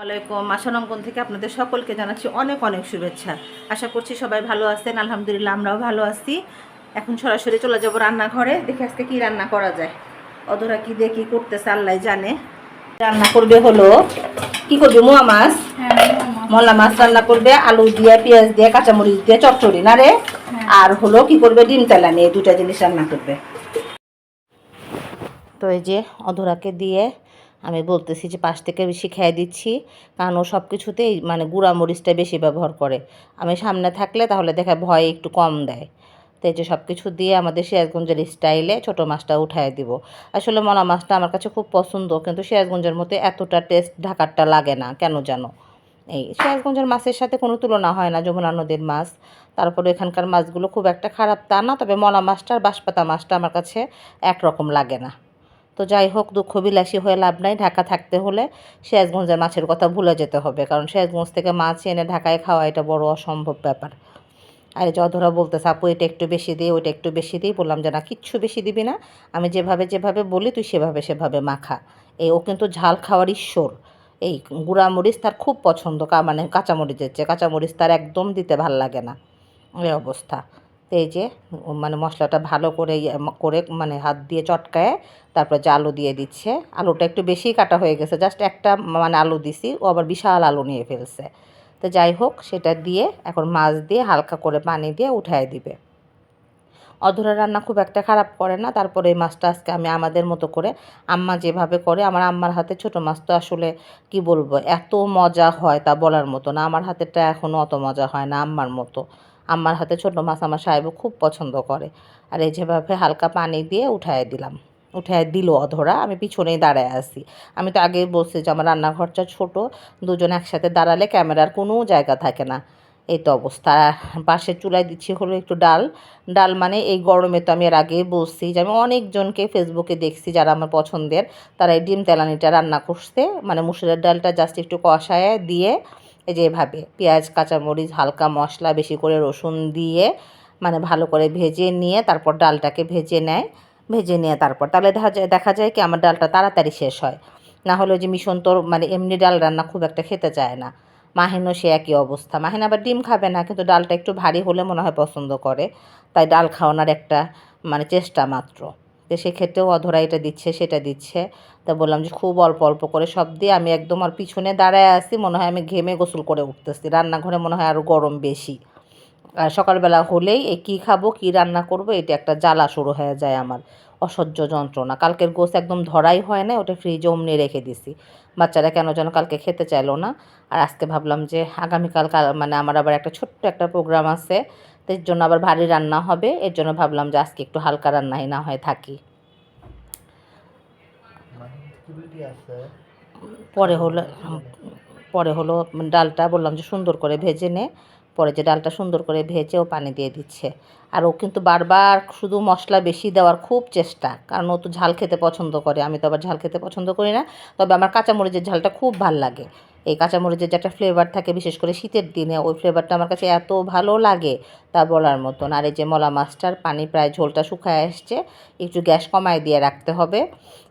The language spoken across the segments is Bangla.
ওয়ালাইকুম আশানঙ্গন থেকে আপনাদের সকলকে জানাচ্ছি অনেক অনেক শুভেচ্ছা। আশা করছি সবাই ভালো আছেন। আলহামদুলিল্লাহ আমরাও ভালো আছি। এখন সরাসরি চলে যাব রান্নাঘরে। দেখে আজকে কি রান্না করা যায়। অধরা কি দিয়ে কি করতেছে আল্লাহ জানে। রান্না করবে হলো কি করবে? মোয়া মাছ? মলা মাছ রান্না করবে আলু দিয়ে পেঁয়াজ দিয়ে কাঁচামরিচ দিয়ে চচ্চড়ি না রে? আর হলো কি করবে? ডিম তেলা নিয়ে দুটা জিনিস রান্না করবে। তো এই যে অধরাকে দিয়ে আমি বলতেছি যে পাশ থেকে বেশি খেয়ে দিচ্ছি, কারণ ও সব কিছুতেই মানে গুঁড়া মরিচটা বেশি ব্যবহার করে। আমি সামনে থাকলে তাহলে দেখা ভয় একটু কম দেয়। তো এই যে সব কিছু দিয়ে আমাদের সিরাজগঞ্জের স্টাইলে ছোটো মাছটা উঠায় দিব। আসলে মলা মাছটা আমার কাছে খুব পছন্দ, কিন্তু সিরাজগঞ্জের মতো এতটা টেস্ট ঢাকারটা লাগে না, কেন জানো? এই সিরাজগঞ্জের মাছের সাথে কোনো তুলনা হয় না, যমুনা নদীর মাছ। তারপরে এখানকার মাছগুলো খুব একটা খারাপ তা না, তবে মলা মাছটা আর বাঁশপাতা মাছটা আমার কাছে একরকম লাগে না। তো যাই হোক দুঃখ বিলাসী হয়ে লাভ নাই। ঢাকা থাকতে হলে সিরাজগঞ্জের মাছের কথা ভুলে যেতে হবে। কারণ সিরাজগঞ্জ থেকে মাছ এনে ঢাকায় খাওয়া এটা বড় অসম্ভব ব্যাপার। আর এই যে অধরা বলতেছে, আপু, এটা একটু বেশি দিই ওইটা একটু বেশি দিই বললাম যে, না, কিচ্ছু বেশি দিবি না। আমি যেভাবে যেভাবে বলি, তুই সেভাবে সেভাবে মাখা। এই ও কিন্তু ঝাল খাওয়ার ঈশ্বর। এই গুঁড়া মরিচ তার খুব পছন্দ মানে কাঁচামরিচের চেয়ে। কাঁচামরিচ তার একদম দিতে ভালো লাগে না। এই অবস্থা। তো এই যে মানে মশলাটা ভালো করে ইয়ে করে মানে হাত দিয়ে চটকায়, তারপর যে আলু দিয়ে দিচ্ছে, আলুটা একটু বেশি কাটা হয়ে গেছে জাস্ট একটা মানে আলু দিছি, ও আবার বিশাল আলু নিয়ে ফেলছে। তো যাই হোক, সেটা দিয়ে এখন মাছ দিয়ে হালকা করে পানি দিয়ে উঠায় দিবে। অধরা রান্না খুব একটা খারাপ করে না, তারপরে এই মাছটা আজকে আমি আমাদের মতো করে আম্মা যেভাবে করে, আমার আম্মার হাতে ছোট মাছ তো আসলে কি বলব, এত মজা হয় তা বলার মতো না, আমার হাতেরটা এখনও অত মজা হয় না আম্মার মতো। আম্মার হাতে ছোট মাছ আমার সাহেবও খুব পছন্দ করে। আর এই যেভাবে হালকা পানি দিয়ে উঠায় দিলাম। উঠায় দিল অধরা, আমি পিছনেই দাঁড়ায় আছি। আমি তো আগেই বলছি যে আমার রান্নাঘরটা ছোট, দুজন একসাথে দাঁড়ালে ক্যামেরার কোনো জায়গা থাকে না। এই তো অবস্থা। পাশের চুলায় দিচ্ছি হলো একটু ডাল। ডাল মানে এই গরমে তো আমি এর আগেই বলছি যে আমি অনেকজনকে ফেসবুকে দেখছি যারা আমার পছন্দের। তারা এই ডিম তেলানিটা রান্না করছে। মানে মুসুরের ডালটা জাস্ট একটু কষায় দিয়ে এই যে এভাবে পেঁয়াজ, কাঁচামরিচ, হালকা মশলা বেশি করে রসুন দিয়ে মানে ভালো করে ভেজে নিয়ে তারপর ডালটাকে ভেজে নেয়। ভেজে নিয়ে তারপর, তাহলে দেখা যায় দেখা যায় কি আমার ডালটা তাড়াতাড়ি শেষ হয়। না হলে যে মিশন তোর মানে এমনি ডাল রান্না খুব একটা খেতে চায় না। মাহিনও সে একই অবস্থা। মাহিন আবার ডিম খাবে না, কিন্তু ডালটা একটু ভারী হলে মনে হয় পছন্দ করে। তাই ডাল খাওয়ানোর একটা মানে চেষ্টা মাত্র। তো সেক্ষেত্রেও অধরা এটা দিচ্ছে, সেটা দিচ্ছে। তা বললাম যে খুব অল্প অল্প করে সব দিয়ে আমি একদম আর পিছনে দাঁড়ায় আসি মনে হয় আমি ঘেমে গোসল করে উঠতেছি। রান্নাঘরে মনে হয় আরও গরম বেশি। আর সকালবেলা হলেই এই কী খাব, কী রান্না করব, এটা একটা জ্বালা শুরু হয়ে যায় আমার। অসহ্য যন্ত্রণা। কালকের গোস একদম ধরাই হয় না ওটা ফ্রিজে অমনি রেখে দিছি। বাচ্চারা কেন যেন কালকে খেতে চাইলো না। আর আজকে ভাবলাম যে আগামীকাল কাল মানে আমার আবার একটা ছোট্ট একটা প্রোগ্রাম আছে। এর জন্য আবার ভারী রান্না হবে। এর জন্য ভাবলাম যে আজকে একটু হালকা রান্নাই না হয় থাকি। পরে হলো পরে হলো ডালটা বললাম যে সুন্দর করে ভেজে নে। পরে যে ডালটা সুন্দর করে ভেজে ও পানি দিয়ে দিচ্ছে। আর ও কিন্তু বারবার শুধু মশলা বেশি দেওয়ার খুব চেষ্টা, কারণ ও তো ঝাল খেতে পছন্দ করে। আমি তো আবার ঝাল খেতে পছন্দ করি না। তবে আমার কাঁচামরিচের ঝালটা খুব ভালো লাগে। এই কাঁচামরিচের যে একটা ফ্লেভার থাকে, বিশেষ করে শীতের দিনে, ওই ফ্লেভারটা আমার কাছে এত ভালো লাগে তা বলার মতন। আর এই যে মলা মাছটার পানি প্রায় ঝোলটা শুকায় আসছে, একটু গ্যাস কমায় দিয়ে রাখতে হবে।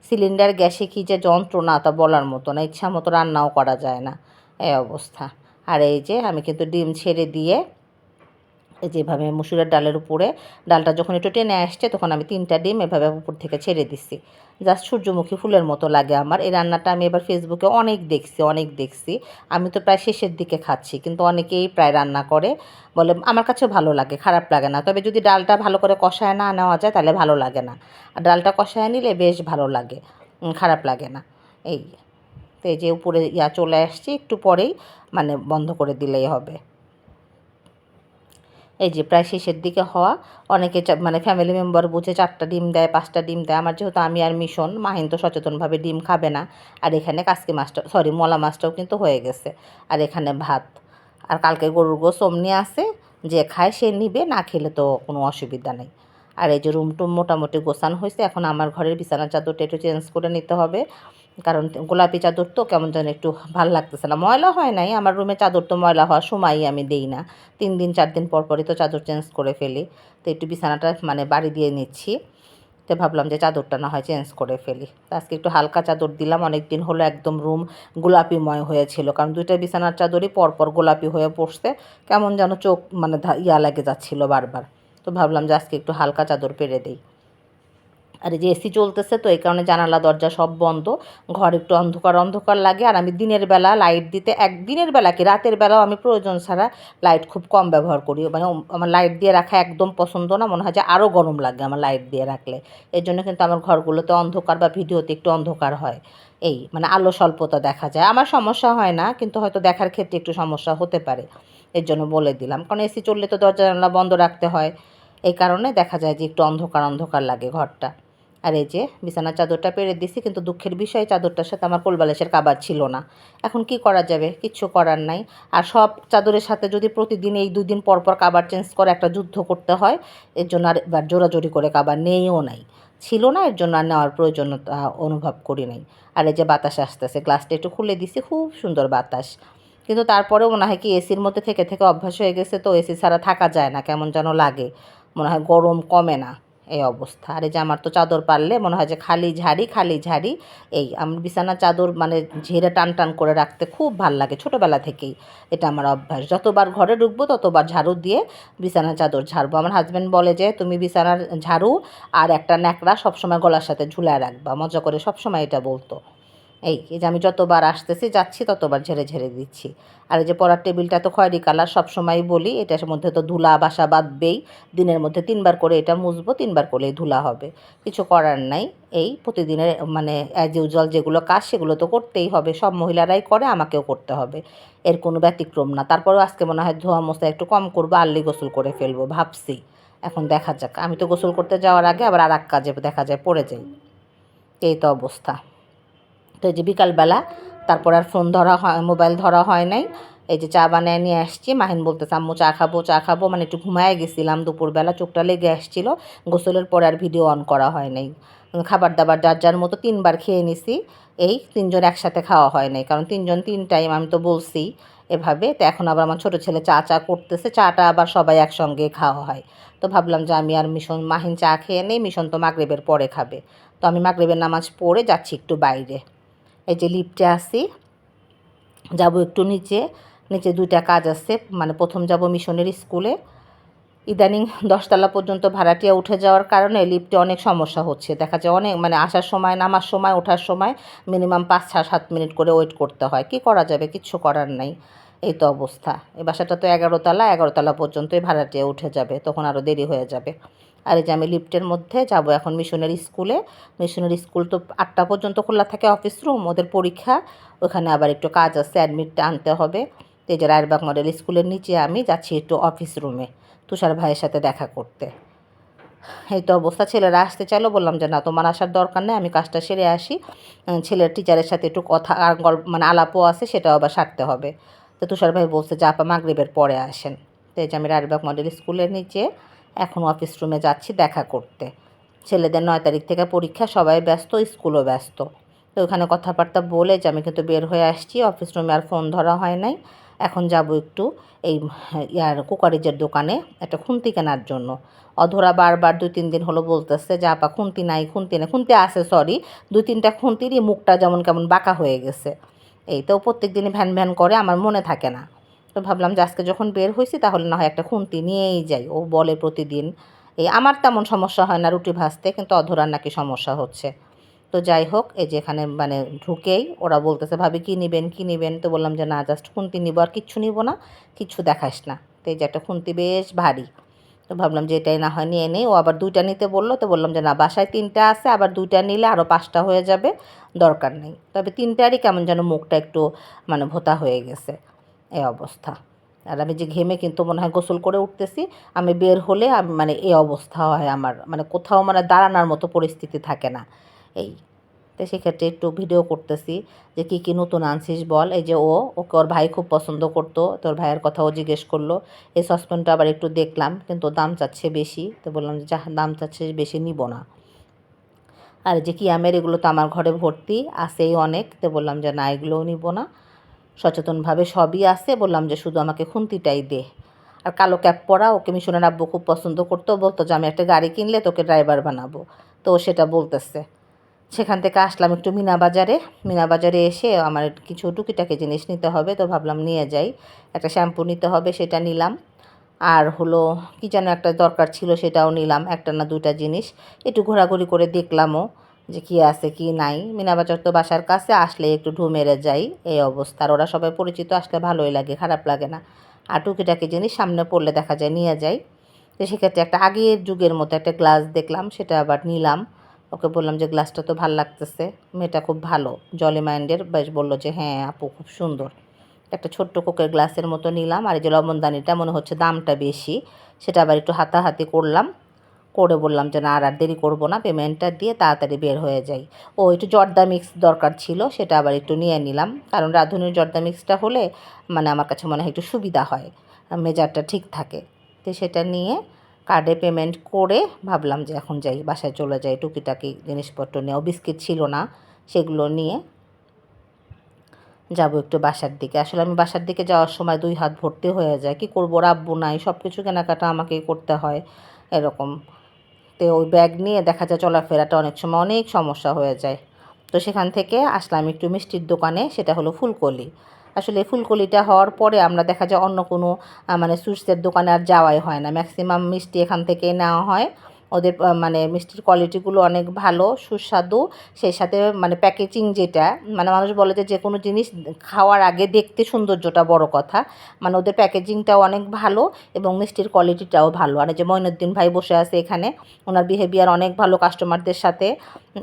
সিলিন্ডার গ্যাসে কি যে যন্ত্রণা তা বলার মতো না ইচ্ছা মতো রান্নাও করা যায় না। এই অবস্থা। আর এই যে আমি কিন্তু ডিম ছেড়ে দিয়ে যেভাবে মুসুরের ডালের উপরে ডালটা যখন একটু টেনে আসছে, তখন আমি তিনটা ডিম এভাবে উপর থেকে ছেড়ে দিচ্ছি জাস্ট সূর্যমুখী ফুলের মতো লাগে আমার। এই রান্নাটা আমি এবার ফেসবুকে অনেক দেখছি অনেক দেখছি। আমি তো প্রায় শেষের দিকে খাচ্ছি, কিন্তু অনেকেই প্রায় রান্না করে। বলে, আমার কাছে ভালো লাগে, খারাপ লাগে না। তবে যদি ডালটা ভালো করে কষায় না নেওয়া যায়, তাহলে ভালো লাগে না। আর ডালটা কষায় নিলে বেশ ভালো লাগে খারাপ লাগে না। এই, তো এই যে উপরে ইয়া চলে আসছি, একটু পরেই মানে বন্ধ করে দিলেই হবে। এই যে প্রায় শেষের দিকে হওয়া। অনেকে মানে ফ্যামিলি মেম্বার বুঝে চারটা ডিম দেয়, পাঁচটা ডিম দেয়। আমার যেহেতু আমি আর মিশন, মাহিন তো সচেতনভাবে ডিম খাবে না। আর এখানে কাসকি মাছটা সরি মলা মাছটাও কিন্তু হয়ে গেছে। আর এখানে ভাত। আর কালকে গরুর গোস অমনি আছে যে খায় সে নিবে, না খেলে তো কোনো অসুবিধা নেই। আর এই যে রুম টুম মোটামুটি গোছানো হয়েছে, এখন আমার ঘরের বিছানার চাদরটা একটু চেঞ্জ করে নিতে হবে। কারণ গোলাপি চাদর তো কেমন যেন একটু ভালো লাগতেছে না। ময়লা হয় নাই, আমার রুমে চাদর তো ময়লা হওয়ার সময়ই আমি দেই না। তিন দিন, চার দিন পর পরই তো চাদর চেঞ্জ করে ফেলি। তো একটু বিছানাটা মানে বাড়ি দিয়ে নিচ্ছি। তো ভাবলাম যে চাদরটা না হয় চেঞ্জ করে ফেলি। তো আজকে একটু হালকা চাদর দিলাম। অনেক দিন হলো একদম রুম গোলাপিময় হয়েছিল। কারণ দুইটা বিছানার চাদরই পরপর গোলাপি হয়ে পড়ছে। কেমন যেন চোখ মানে ইয়া লেগে যাচ্ছিল বারবার। তো ভাবলাম যে আজকে একটু হালকা চাদর পেরে দিই। আর এই যে এসি চলতেছে তো এই কারণে জানালা, দরজা সব বন্ধ। ঘর একটু অন্ধকার অন্ধকার লাগে। আর আমি দিনের বেলা লাইট দিতে, এক দিনের বেলা কি, রাতের বেলাও আমি প্রয়োজন ছাড়া লাইট খুব কম ব্যবহার করি। মানে আমার লাইট দিয়ে রাখা একদম পছন্দ না, মনে হয় যে আরও গরম লাগে আমার লাইট দিয়ে রাখলে। এর জন্য কিন্তু আমার ঘরগুলোতে অন্ধকার বা ভিডিওতে একটু অন্ধকার হয়। এই মানে আলো স্বল্পতা দেখা যায়। আমার সমস্যা হয় না, কিন্তু হয়তো দেখার ক্ষেত্রে একটু সমস্যা হতে পারে। এর জন্য বলে দিলাম। কারণ এসি চললে তো দরজা জানলা বন্ধ রাখতে হয়। এই কারণে দেখা যায় যে একটু অন্ধকার অন্ধকার লাগে ঘরটা। আর এই যে বিছানার চাদরটা পেরে দিছি, কিন্তু দুঃখের বিষয় চাদরটার সাথে আমার কোলবালিশের কাবার ছিল না। এখন কি করা যাবে? কিচ্ছু করার নাই। আর সব চাদরের সাথে যদি প্রতিদিন এই দুই দিন পর পর কাবার চেঞ্জ করে একটা যুদ্ধ করতে হয়, এর জন্য আর এবার জোরাজোরি করে কাবার নেইও নাই। ছিল না, এর জন্য আর নেওয়ার প্রয়োজনীয়তা অনুভব করি নাই। আর এই যে বাতাস আসতেছে, গ্লাসটা একটু খুলে দিছি, খুব সুন্দর বাতাস। কিন্তু তারপরেও মনে হয় কি এসির মধ্যে থেকে থেকে অভ্যাস হয়ে গেছে, তো এসি ছাড়া থাকা যায় না, কেমন যেন লাগে। মনে হয় গরম কমে না। এই অবস্থা। আর এই যে আমার তো চাদর পারলে মনে হয় যে খালি ঝাড়ি খালি ঝাড়ি। এই আমার বিছানা চাদর মানে ঝেড়ে টান টান করে রাখতে খুব ভালো লাগে ছোটোবেলা থেকেই। এটা আমার অভ্যাস। যতবার ঘরে ঢুকবো ততবার ঝাড়ু দিয়ে বিছানা চাদর ঝাড়বো। আমার হাজব্যান্ড বলে যে, তুমি বিছানার ঝাড়ু আর একটা ন্যাকড়া সবসময় গলার সাথে ঝুলায় রাখবা। মজা করে সবসময় এটা বলতো। এই যে আমি যতবার আসতেছি, যাচ্ছি ততবার ঝেড়ে ঝেড়ে দিচ্ছি। আর এই যে পড়ার টেবিলটা তো খয়েরি কালার সবসময় বলি, এটার মধ্যে তো ধুলা বাসা বাঁধবেই। দিনের মধ্যে তিনবার করে এটা মুছবো, তিনবার করলেই ধুলা হবে। কিছু করার নাই। এই প্রতিদিনের মানে অ্যাজ ইউজুয়াল যেগুলো কাজ, সেগুলো তো করতেই হবে। সব মহিলারাই করে, আমাকেও করতে হবে। এর কোনো ব্যতিক্রম না। তারপরেও আজকে মনে হয় ধোয়া মোছা একটু কম করব, আর্লি গোসল করে ফেলব, ভাবছি। এখন দেখা যাক। আমি তো গোসল করতে যাওয়ার আগে আবার আর এক কাজে দেখা যায়, পড়ে যাই। এই তো অবস্থা। তো এই যে বিকালবেলা, তারপর আর ফোন ধরা হয় মোবাইল ধরা হয় নাই। এই যে চা বানিয়ে নিয়ে আসছি, মাহিন বলতেছে, আম্মু চা খাব চা খাব। মানে একটু ঘুমায় গেছিলাম দুপুরবেলা, চোখটা লেগে আসছিল। গোসলের পরে আর ভিডিও অন করা হয় নাই। খাবার দাবার যার যার মতো তিনবার খেয়ে নিছি। এই তিনজন একসাথে খাওয়া হয় নাই, কারণ তিনজন তিন টাইম আমি তো বলছি এভাবে। তো এখন আবার আমার ছোটো ছেলে চা চা করতেছে, চাটা আবার সবাই একসঙ্গে খাওয়া হয়। তো ভাবলাম যে আমি আর মিশন, মাহিন চা খেয়ে নেই, মিশন তো মাগরেবের পরে খাবে। তো আমি মাগরেবের নামাজ পড়ে যাচ্ছি একটু বাইরে। এই যে লিফটে আসি যাব একটু নিচে নিচে দুইটা কাজ আছে মানে প্রথম যাব মিশনের স্কুলে। ইদানিং দশতলা পর্যন্ত ভাড়াটিয়া উঠে যাওয়ার কারণে লিফটে অনেক সমস্যা হচ্ছে। দেখা যায় অনেক মানে আসার সময়, নামার সময়, ওঠার সময় মিনিমাম পাঁচ ছ সাত মিনিট করে ওয়েট করতে হয়। কি করা যাবে? কিচ্ছু করার নাই। এই তো অবস্থা। এই বাসাটা তো এগারোতলা এগারোতলা পর্যন্তই ভাড়াটিয়া উঠে যাবে, তখন আরও দেরি হয়ে যাবে। আর যে আমি লিফটের মধ্যে যাব এখন মিশনের স্কুলে মিশনের স্কুল তো আটটা পর্যন্ত খোলা থাকে অফিস রুম ওদের পরীক্ষা। ওখানে আবার একটু কাজ আছে অ্যাডমিটটা আনতে হবে। তো এই যে রায়েরবাগ মডেল স্কুলের নিচে আমি যাচ্ছি একটু অফিস রুমে তুষার ভাইয়ের সাথে দেখা করতে। এই তো অবস্থা, ছেলেরা আসতে চাইলো, বললাম যে না, তোমার আসার দরকার নেই, আমি কাজটা সেরে আসি। ছেলের টিচারের সাথে একটু কথা গল্প মানে আলাপও আছে, সেটাও আবার সারতে হবে। তো তুষার ভাই বলছে যে আপা মাগরিবের পরে আসেন। তো এই যে আমি রায়েরবাগ মডেল স্কুলের নিচে এখন অফিস রুমে যাচ্ছি দেখা করতে। ছেলেদের নয় তারিখ থেকে পরীক্ষা, সবাই ব্যস্ত স্কুলও ব্যস্ত। তো ওখানে কথাবার্তা বলে যে, আমি কিন্তু বের হয়ে আসছি অফিস রুমে আর ফোন ধরা হয় নাই। এখন যাব একটু এই, ইয়ার কুকারিজের দোকানে একটা খুন্তি কেনার জন্য। অধরা বারবার দুই তিন দিন হলো বলতেছে যে, আপা, খুন্তি নাই খুন্তি নাই, খুন্তি আছে সরি দুই তিনটা খুন্তিরই মুখটা যেমন কেমন বাঁকা হয়ে গেছে। এই তো প্রত্যেক দিনই ভ্যান ভ্যান করে, আমার মনে থাকে না। তো ভাবলাম যে আজকে যখন বের হয়েছি তাহলে না হয় একটা খুন্তি নিয়েই যাই। ও বলে প্রতিদিন এই আমার তেমন সমস্যা হয় না রুটি ভাজতে, কিন্তু অধরার নাকি সমস্যা হচ্ছে। তো যাই হোক, এই যে এখানে মানে ঢুকেই ওরা বলতেছে, ভাবি, কী নেবেন কী নেবেন? তো বললাম যে, না জাস্ট খুন্তি নিব আর কিচ্ছু নিব না কিচ্ছু দেখাস না। তো এই যে একটা খুন্তি বেশ ভারী। তো ভাবলাম যে এটাই না হয় নিয়ে নেই। ও আবার দুইটা নিতে বলল, তো বললাম যে, না, বাসায় তিনটা আছে, আবার দুইটা নিলে আরও পাঁচটা হয়ে যাবে, দরকার নেই। তবে তিনটারই কেমন যেন মুখটা একটু মানে ভোতা হয়ে গেছে। এই অবস্থা। আর আমি যে ঘেমে কিন্তু মনে হয় গোসল করে উঠতেছি, আমি বের হলে মানে এই অবস্থা হয় আমার। মানে কোথাও মানে দাঁড়ানোর মতো পরিস্থিতি থাকে না। এই। তো সেক্ষেত্রে একটু ভিডিও করতেছি যে কী কী নতুন আনছিস বল। এই যে ও, ওকে ওর ভাই খুব পছন্দ করতো। তোর ভাইয়ের কথাও জিজ্ঞেস করল। এই সসপ্যানটা আবার একটু দেখলাম, কিন্তু দাম চাচ্ছে বেশি। তো বললাম যে যা দাম চাচ্ছে বেশি নিব না। আর যে কিয়ামের এগুলো তো আমার ঘরে ভর্তি, আছেই অনেক। তো বললাম যে, না, এগুলোও নিব না। সচেতনভাবে সবই আছে, বললাম যে শুধু আমাকে খুন্তিটাই দে। আর কালো ক্যাপ পরা, ওকে মিশনের আব্বু খুব পছন্দ করতো, বলতো যে আমি একটা গাড়ি কিনলে তোকে ড্রাইভার বানাবো। তো সেটা বলতেছে। সেখান থেকে আসলাম একটু মিনা বাজারে মিনা বাজারে এসে আমার কিছু টুকিটাকি জিনিস নিতে হবে, তো ভাবলাম নিয়ে যাই। একটা শ্যাম্পু নিতে হবে, সেটা নিলাম। আর হলো, কি যেন একটা দরকার ছিল সেটাও নিলাম, একটা না দুইটা জিনিস। একটু ঘোরাঘুরি করে দেখলামও। যে কি আছে, কি নাই। মিনাবাজার তো বাসার কাছে আসলে একটু ঢু মেরে যাই, এই অবস্থার। ওরা সবাই পরিচিত, আসলে ভালোই লাগে, খারাপ লাগে না। আর টুকিটাকি জিনিস সামনে পড়লে দেখা যায় নিয়ে যাই। তো সেক্ষেত্রে একটা আগের যুগের মতো একটা গ্লাস দেখলাম, সেটা আবার নিলাম। ওকে বললাম যে, গ্লাসটা তো ভালো লাগতেছে, মেয়েটা খুব ভালো। জলি মাইন্ডের বেশ বলল যে হ্যাঁ আপু, খুব সুন্দর। একটা ছোট্ট কোকের গ্লাসের মতো নিলাম। আর এই যে লবণদানিটা, মনে হচ্ছে দামটা বেশি। সেটা আবার একটু হাতাহাতি করলাম। করে বললাম যে, না, আর আর দেরি করব না পেমেন্টটা দিয়ে তাড়াতাড়ি বের হয়ে যাই। ও একটু জর্দা মিক্স দরকার ছিল, সেটা আবার একটু নিয়ে নিলাম। কারণ রাঁধুনির জর্দা মিক্সটা হলে মানে আমার কাছে মনে হয় একটু সুবিধা হয় মেজারটা ঠিক থাকে। তো সেটা নিয়ে কার্ডে পেমেন্ট করে ভাবলাম যে, এখন যাই, বাসায় চলে যাই। টুকিটাকি জিনিসপত্র নিয়ে ও বিস্কিট ছিল না, সেগুলো নিয়ে যাব একটু বাসার দিকে। আসলে আমি বাসার দিকে যাওয়ার সময় দুই হাত ভর্তি হয়ে যায়। কি করব, রাব্বু নাই সব কিছু কেনাকাটা আমাকেই করতে হয়, এরকম। তো ওই ব্যাগ নিয়ে দেখা যায় চলাফেরাটা অনেক সময় অনেক সমস্যা হয়ে যায়। তো সেখান থেকে আসলাম একটু মিষ্টির দোকানে, সেটা হলো ফুলকলি। আসলে ফুলকলিটা হওয়ার পরে আমরা দেখা যায় অন্য কোনো মানে সুইটসের দোকানে আর যাওয়াই হয় না। ম্যাক্সিমাম মিষ্টি এখান থেকে নেওয়া হয়। ওদের মানে মিষ্টির কোয়ালিটিগুলো অনেক ভালো, সুস্বাদু। সেই সাথে মানে প্যাকেজিং যেটা মানে মানুষ বলে যে যে কোনো জিনিস খাওয়ার আগে দেখতে সৌন্দর্যটা বড় কথা। মানে ওদের প্যাকেজিংটাও অনেক ভালো এবং মিষ্টির কোয়ালিটিটাও ভালো। আর যে মইনুদ্দিন ভাই বসে আছে এখানে, ওনার বিহেভিয়ার অনেক ভালো কাস্টমারদের সাথে।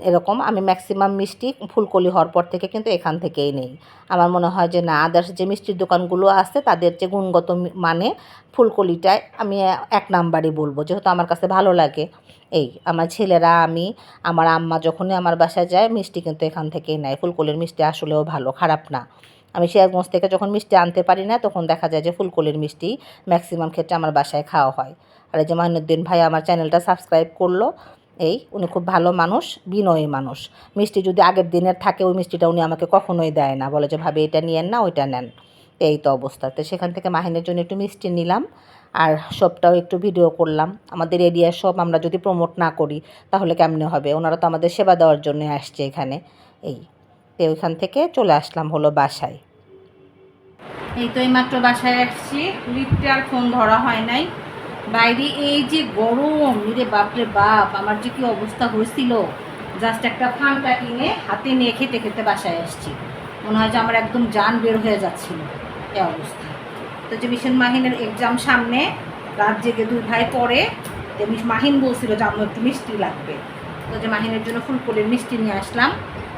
এরকম, আমি ম্যাক্সিমাম মিষ্টি ফুলকলি হওয়ার পর থেকে কিন্তু এখান থেকেই নেই। আমার মনে হয় যে না আদার্স যে মিষ্টির দোকানগুলো আছে, তাদের যে গুণগত মানে ফুলকলিটায় আমি এক নাম্বারই বলব। যেহেতু আমার কাছে ভালো লাগে। এই, আমার ছেলেরা, আমি, আমার আম্মা যখনই আমার বাসায় যায়, মিষ্টি কিন্তু এখান থেকেই নেয়। ফুলকলির মিষ্টি আসলেও ভালো, খারাপ না। আমি শেয়ারগঞ্জ থেকে যখন মিষ্টি আনতে পারি না, তখন দেখা যায় যে ফুলকলির মিষ্টি ম্যাক্সিমাম ক্ষেত্রে আমার বাসায় খাওয়া হয়। আর এই যে মাহিনুদ্দিন ভাই আমার চ্যানেলটা সাবস্ক্রাইব করল, এই, উনি খুব ভালো মানুষ, বিনয়ী মানুষ। মিষ্টি যদি আগের দিনের থাকে, ওই মিষ্টিটা উনি আমাকে কখনোই দেয় না। বলে যে, ভাবে, এটা নিয়েন না, ওইটা নেন। এই তো অবস্থা। তো সেখান থেকে মাহিনের জন্য একটু মিষ্টি নিলাম। আর সবটাও একটু ভিডিও করলাম। আমাদের এরিয়ার সব আমরা যদি প্রমোট না করি, তাহলে কেমনে হবে? ওনারা তো আমাদের সেবা দেওয়ার জন্য আসছে এখানে। এই, তো ওইখান থেকে চলে আসলাম হলো বাসায়। এই তো এইমাত্র বাসায় আসছি। লিফটে আর ফোন ধরা হয় নাই। বাইরে এই যে গরম রে বাপরে বাপ, আমার যে কি অবস্থা হয়েছিল। জাস্ট একটা ফানটা কিনে হাতে নিয়ে খেতে খেতে বাসায় আসছি। মনে হয় যে আমার একদম জান বের হয়ে যাচ্ছিল। এই অবস্থা। তো যে মিশন মাহিনের এক্সাম সামনে রাত জেগে দুই ভাই পড়ে তো মাহিন বলছিল যে আমার একটু মিষ্টি লাগবে। তো যে মাহিনের জন্য ফুলকলির মিষ্টি নিয়ে আসলাম।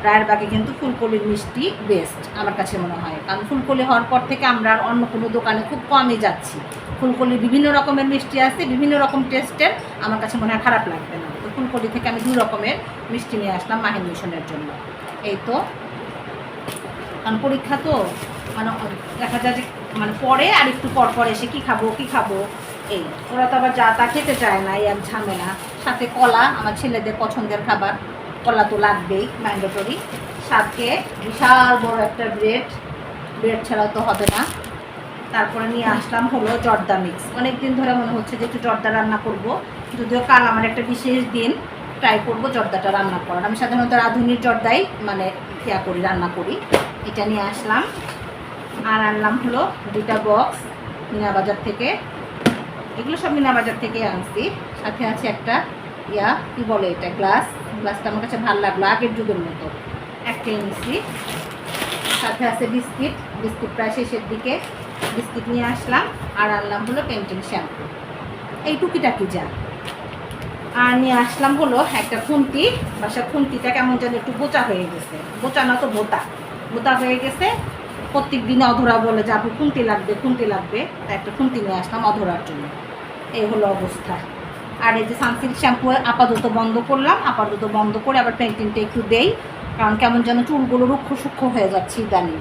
রায়ের বাগে কিন্তু ফুলকলির মিষ্টি বেস্ট আমার কাছে মনে হয়। কারণ ফুলকলি হওয়ার পর থেকে আমরা আর অন্য কোনো দোকানে খুব কমই যাচ্ছি। ফুলকলির বিভিন্ন রকমের মিষ্টি আছে, বিভিন্ন রকম টেস্টের আমার কাছে মনে হয় খারাপ লাগবে না। তো ফুলকলি থেকে আমি দু রকমের মিষ্টি নিয়ে আসলাম মাহিন মিশনের জন্য। এই তো, কারণ পরীক্ষা তো মানে দেখা যায় যে মানে পরে আর একটু পর পর এসে কী খাব কী খাব, এই। ওরা তো আবার যা তা খেতে চায় না, এই এক ঝামেলা। সাথে কলা, আমার ছেলেদের পছন্দের খাবার। কলা তো লাগবেই ম্যান্ডেটরি সাথে বিশাল বড় একটা ব্রেড ব্রেড ছাড়া তো হবে না। তারপরে নিয়ে আসলাম হলো জর্দা মিক্স অনেক দিন ধরে মনে হচ্ছে যে একটু জর্দা রান্না করব। যদিও কাল আমার একটা বিশেষ দিন ট্রাই করব জর্দাটা রান্না করার। আমি সাধারণত রাঁধুনির জর্দাই মানে ইয়া করি, রান্না করি। এটা নিয়ে আসলাম। আর আনলাম হলো দুটা বক্স মিনা বাজার থেকে। এগুলো সব মিনা বাজার থেকে আনছি। সাথে আছে একটা ইয়া, কি বলে এটা গ্লাস গ্লাসটা আমার কাছে ভালো লাগল, আগের যুগের মতো। একটা নিছি সাথে আছে বিস্কিট। বিস্কিট প্রায় শেষের দিকে। বিস্কিট নিয়ে আসলাম। আর আনলাম হলো পেন্টিং শ্যাম্পু এই টুকিটাকি যা। আর নিয়ে আসলাম হলো একটা খুন্তি। বাসার খুন্তিটা কেমন যেন একটু বোচা হয়ে গেছে। বোচা না তো বোতা বোতা হয়ে গেছে। প্রত্যেক দিনে অধরা বলে যে, আপু, খুন্তি লাগবে খুন্তি লাগবে। তাই একটা খুন্তি নিয়ে আসলাম অধরার জন্য। এই হলো অবস্থা। আর এই যে সানসিল্ক শ্যাম্পু, আপাতত বন্ধ করলাম। আপাতত বন্ধ করে আবার পেন্টিংটা একটু দেই, কারণ কেমন যেন চুলগুলো রুক্ষ সূক্ষ্ম হয়ে যাচ্ছে ইদানিং।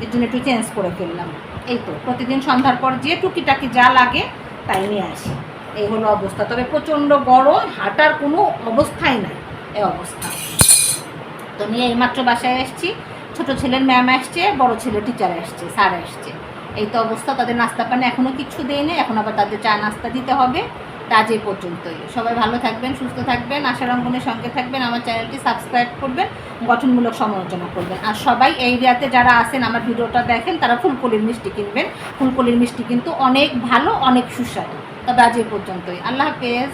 এর জন্য একটু চেঞ্জ করে ফেললাম। এই তো, প্রতিদিন সন্ধ্যার পর যে টুকিটাকি যা লাগে, তাই নিয়ে আসি। এই হলো অবস্থা। তবে প্রচণ্ড গরম, হাঁটার কোনো অবস্থাই নাই। এই অবস্থা। তো নিয়ে এইমাত্র বাসায় এসেছি। ছোট ছেলের ম্যাম আসছে, বড় ছেলে টিচার আসছে স্যার আসছে। এই তো অবস্থা, তাদের নাস্তা পানি এখনও কিচ্ছু দেয়নি এখন আবার তাদের চা নাস্তা দিতে হবে। আজ পর্যন্তই। সবাই ভালো থাকবেন, সুস্থ থাকবেন আশা রঙ্গনের সঙ্গে থাকবেন, আমার চ্যানেলটি সাবস্ক্রাইব করবেন, গঠনমূলক সমালোচনা করবেন। আর সবাই এই এরিয়াতে যারা আছেন, আমার ভিডিওটা দেখেন, তারা ফুলকলির মিষ্টি কিনবেন। ফুলকলির মিষ্টি কিন্তু অনেক ভালো, অনেক সুস্বাদু। তবে আজ এই পর্যন্তই। আল্লাহ হাফেজ।